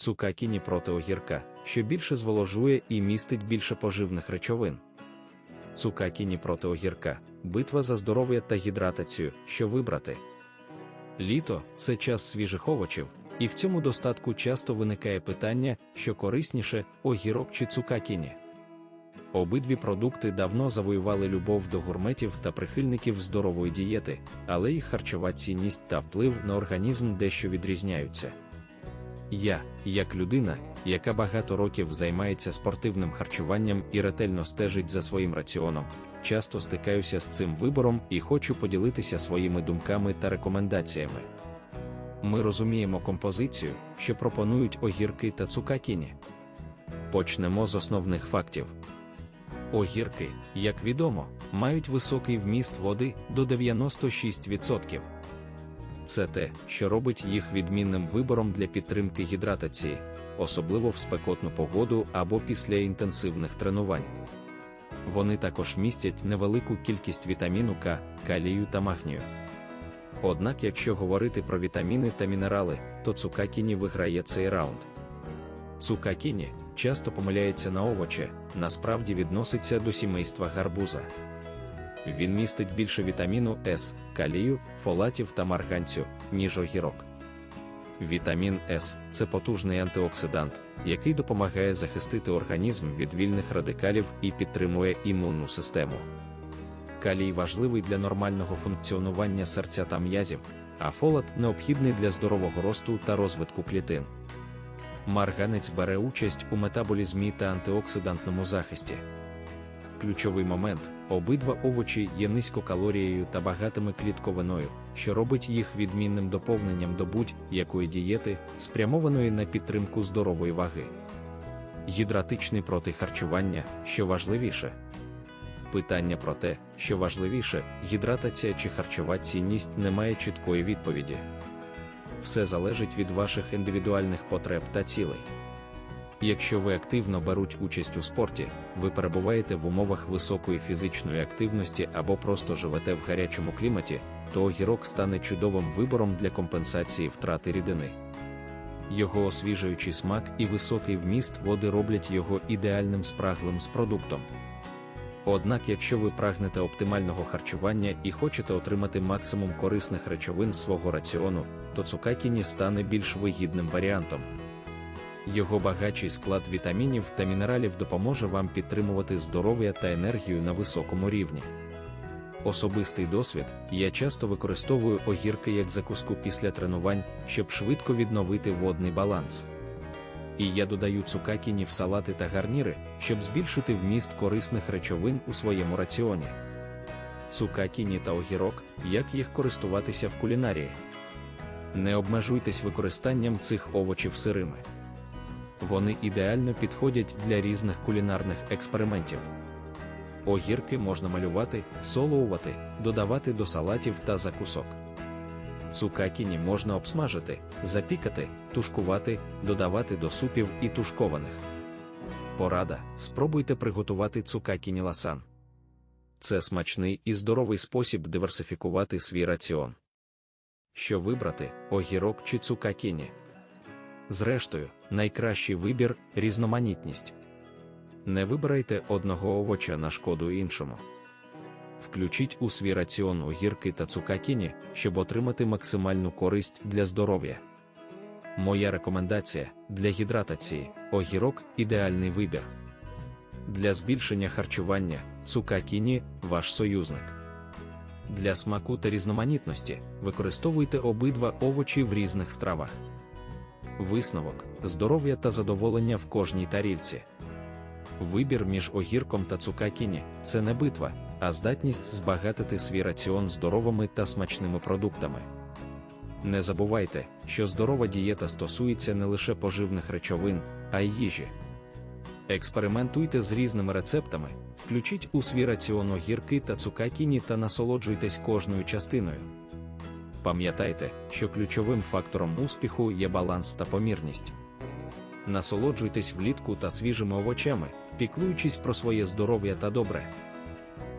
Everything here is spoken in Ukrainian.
цукакіні проти огірка, що більше зволожує і містить більше поживних речовин. Цукакіні проти огірка, битва за здоров'я та гідратацію, що вибрати. Літо це час свіжих овочів, і в цьому достатку часто виникає питання, що корисніше огірок чи цукакіні. Обидві продукти давно завоювали любов до гурметів та прихильників здорової дієти, але їх харчова цінність та вплив на організм дещо відрізняються. Я, як людина, яка багато років займається спортивним харчуванням і ретельно стежить за своїм раціоном, часто стикаюся з цим вибором і хочу поділитися своїми думками та рекомендаціями. Ми розуміємо композицію, що пропонують огірки та цукакіні. Почнемо з основних фактів. Огірки, як відомо, мають високий вміст води до 96%. Це те, що робить їх відмінним вибором для підтримки гідратації, особливо в спекотну погоду або після інтенсивних тренувань. Вони також містять невелику кількість вітаміну К, калію та магнію. Однак, якщо говорити про вітаміни та мінерали, то цукакіні виграє цей раунд. Цукакіні часто помиляється на овочі, насправді відноситься до сімейства гарбуза. Він містить більше вітаміну С, калію, фолатів та марганцю, ніж огірок. Вітамін С це потужний антиоксидант, який допомагає захистити організм від вільних радикалів і підтримує імунну систему. Калій важливий для нормального функціонування серця та м'язів, а фолат необхідний для здорового росту та розвитку клітин. Марганець бере участь у метаболізмі та антиоксидантному захисті. Ключовий момент обидва овочі є низькокалорією та багатими клітковиною, що робить їх відмінним доповненням до будь-якої дієти, спрямованої на підтримку здорової ваги. Гідратичний проти харчування, що важливіше. Питання про те, що важливіше, гідратація чи харчова цінність не має чіткої відповіді. Все залежить від ваших індивідуальних потреб та цілей. Якщо ви активно беруть участь у спорті, ви перебуваєте в умовах високої фізичної активності або просто живете в гарячому кліматі, то огірок стане чудовим вибором для компенсації втрати рідини. Його освіжуючий смак і високий вміст води роблять його ідеальним спраглим з продуктом. Однак, якщо ви прагнете оптимального харчування і хочете отримати максимум корисних речовин свого раціону, то цукакіні стане більш вигідним варіантом. Його багачий склад вітамінів та мінералів допоможе вам підтримувати здоров'я та енергію на високому рівні. Особистий досвід я часто використовую огірки як закуску після тренувань, щоб швидко відновити водний баланс. І я додаю цукакіні в салати та гарніри, щоб збільшити вміст корисних речовин у своєму раціоні. Цукакіні та огірок, як їх користуватися в кулінарії. Не обмежуйтесь використанням цих овочів сирими. Вони ідеально підходять для різних кулінарних експериментів. Огірки можна малювати, солоувати, додавати до салатів та закусок. Цукакіні можна обсмажити, запікати, тушкувати, додавати до супів і тушкованих. Порада: спробуйте приготувати цукакіні ласан. Це смачний і здоровий спосіб диверсифікувати свій раціон. Що вибрати огірок чи цукакіні? Зрештою, найкращий вибір різноманітність. Не вибирайте одного овоча на шкоду іншому. Включіть у свій раціон огірки та цукакіні, щоб отримати максимальну користь для здоров'я. Моя рекомендація для гідратації огірок ідеальний вибір. Для збільшення харчування цукакіні ваш союзник. Для смаку та різноманітності використовуйте обидва овочі в різних стравах. Висновок, здоров'я та задоволення в кожній тарілці. Вибір між огірком та цукакіні це не битва, а здатність збагатити свій раціон здоровими та смачними продуктами. Не забувайте, що здорова дієта стосується не лише поживних речовин, а й їжі. Експериментуйте з різними рецептами, включіть у свій раціон огірки та цукакіні та насолоджуйтесь кожною частиною. Пам'ятайте, що ключовим фактором успіху є баланс та помірність. Насолоджуйтесь влітку та свіжими овочами, піклуючись про своє здоров'я та добре.